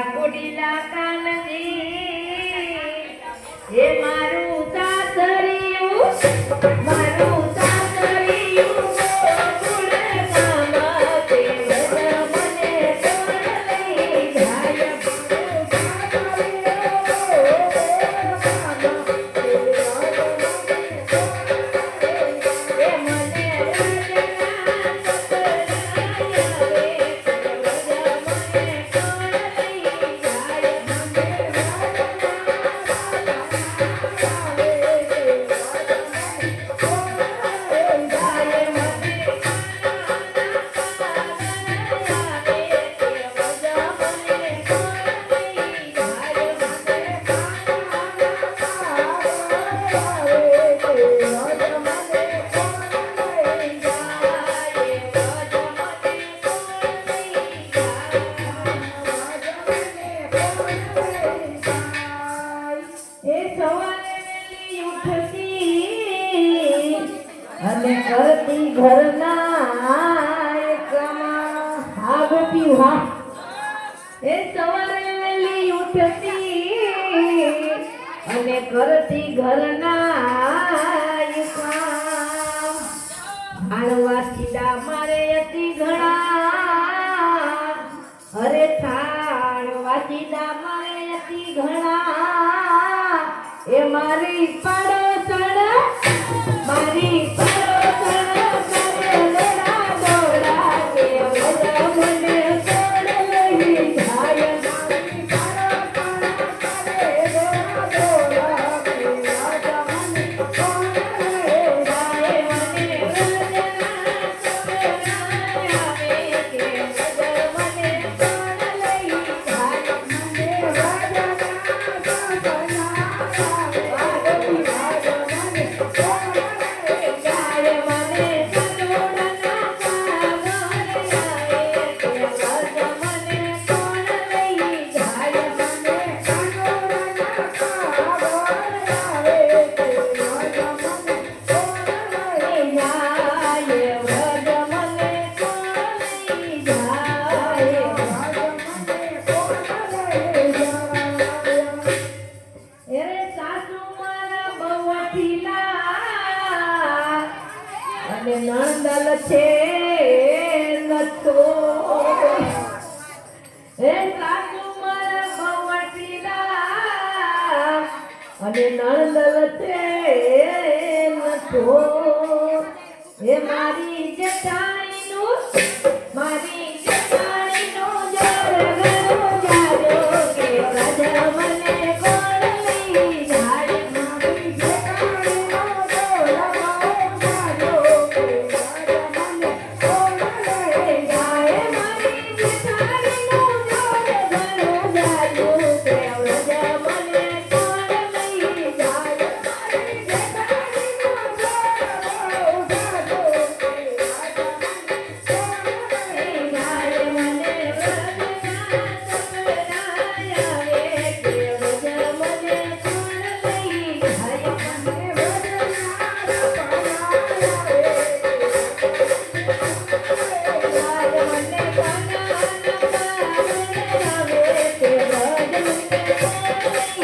લાકોડીલા કાનજી હે મારું સાસરિયું અને કરતી ઘરના આણવા સીધા મારે હતી ઘણા. અરે થાણવા મારે હતી ઘણા. એ મારી પાડો પડોસણ મારી છે નતો. હે કાકુ મારા ભવટીલા અને નણંદ છે લખો હે મારી જટા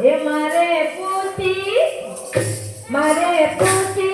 એ મારે પૂછી મારે પૂછી.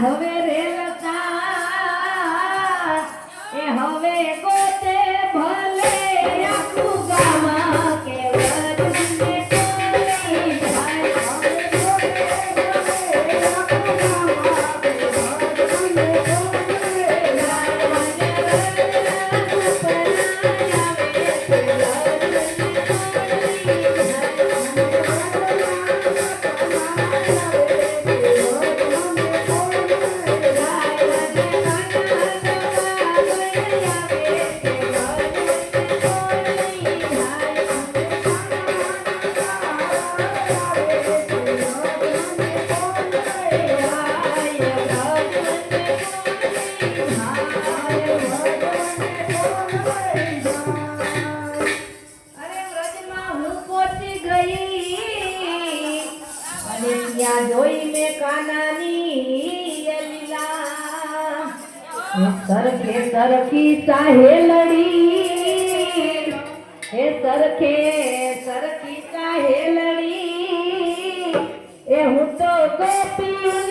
હવે સરખે સરખી ચાહેલડી હે સરખે સરખી ચાહેલડી એ હું તો ગોપી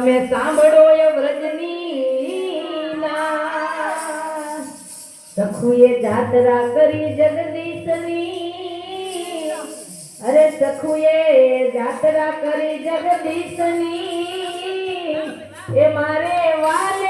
તમે સાંભળો એ વ્રજની સખુએ જાતરા કરી જગદીશની. અરે સખુએ જાતરા કરી જગદીશની. એ મારે વાલે